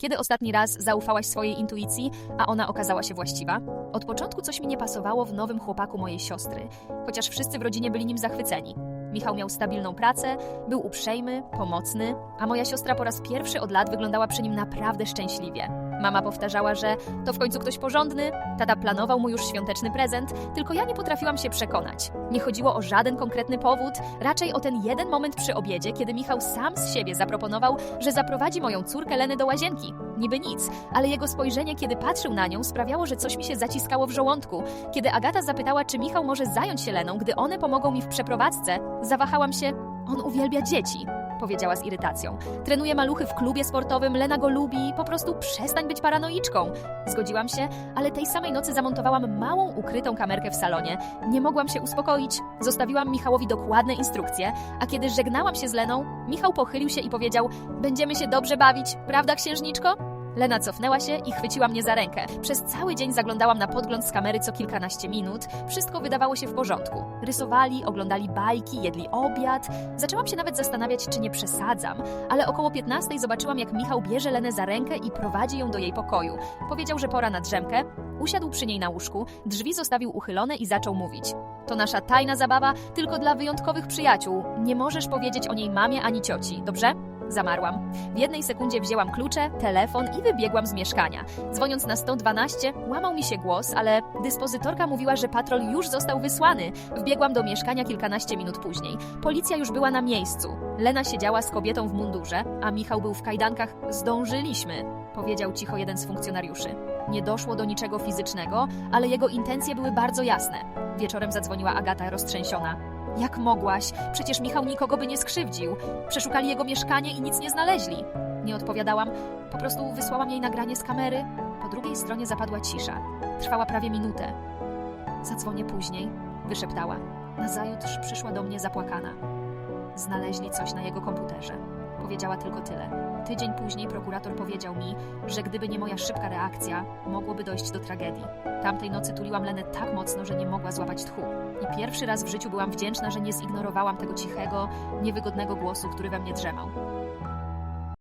Kiedy ostatni raz zaufałaś swojej intuicji, a ona okazała się właściwa? Od początku coś mi nie pasowało w nowym chłopaku mojej siostry, chociaż wszyscy w rodzinie byli nim zachwyceni. Michał miał stabilną pracę, był uprzejmy, pomocny, a moja siostra po raz pierwszy od lat wyglądała przy nim naprawdę szczęśliwie. Mama powtarzała, że to w końcu ktoś porządny, tata planował mu już świąteczny prezent, tylko ja nie potrafiłam się przekonać. Nie chodziło o żaden konkretny powód, raczej o ten jeden moment przy obiedzie, kiedy Michał sam z siebie zaproponował, że zaprowadzi moją córkę Lenę do łazienki. Niby nic, ale jego spojrzenie, kiedy patrzył na nią, sprawiało, że coś mi się zaciskało w żołądku. Kiedy Agata zapytała, czy Michał może zająć się Leną, gdy one pomogą mi w przeprowadzce, zawahałam się. On uwielbia dzieci, powiedziała z irytacją. Trenuje maluchy w klubie sportowym, Lena go lubi, po prostu przestań być paranoiczką. Zgodziłam się, ale tej samej nocy zamontowałam małą, ukrytą kamerkę w salonie. Nie mogłam się uspokoić. Zostawiłam Michałowi dokładne instrukcje, a kiedy żegnałam się z Leną, Michał pochylił się i powiedział: Będziemy się dobrze bawić, prawda, księżniczko? Lena cofnęła się i chwyciła mnie za rękę. Przez cały dzień zaglądałam na podgląd z kamery co kilkanaście minut. Wszystko wydawało się w porządku. Rysowali, oglądali bajki, jedli obiad. Zaczęłam się nawet zastanawiać, czy nie przesadzam, ale około 15 zobaczyłam, jak Michał bierze Lenę za rękę i prowadzi ją do jej pokoju. Powiedział, że pora na drzemkę. Usiadł przy niej na łóżku, drzwi zostawił uchylone i zaczął mówić. To nasza tajna zabawa, tylko dla wyjątkowych przyjaciół. Nie możesz powiedzieć o niej mamie ani cioci, dobrze? Zamarłam. W jednej sekundzie wzięłam klucze, telefon i wybiegłam z mieszkania. Dzwoniąc na 112, łamał mi się głos, ale dyspozytorka mówiła, że patrol już został wysłany. Wbiegłam do mieszkania kilkanaście minut później. Policja już była na miejscu. Lena siedziała z kobietą w mundurze, a Michał był w kajdankach. Zdążyliśmy, powiedział cicho jeden z funkcjonariuszy. Nie doszło do niczego fizycznego, ale jego intencje były bardzo jasne. Wieczorem zadzwoniła Agata roztrzęsiona. Jak mogłaś? Przecież Michał nikogo by nie skrzywdził. Przeszukali jego mieszkanie i nic nie znaleźli. Nie odpowiadałam, po prostu wysłałam jej nagranie z kamery. Po drugiej stronie zapadła cisza. Trwała prawie minutę. Zadzwonię później, wyszeptała. Nazajutrz przyszła do mnie zapłakana. Znaleźli coś na jego komputerze. Powiedziała tylko tyle. Tydzień później prokurator powiedział mi, że gdyby nie moja szybka reakcja, mogłoby dojść do tragedii. Tamtej nocy tuliłam Lenę tak mocno, że nie mogła złapać tchu. I pierwszy raz w życiu byłam wdzięczna, że nie zignorowałam tego cichego, niewygodnego głosu, który we mnie drzemał.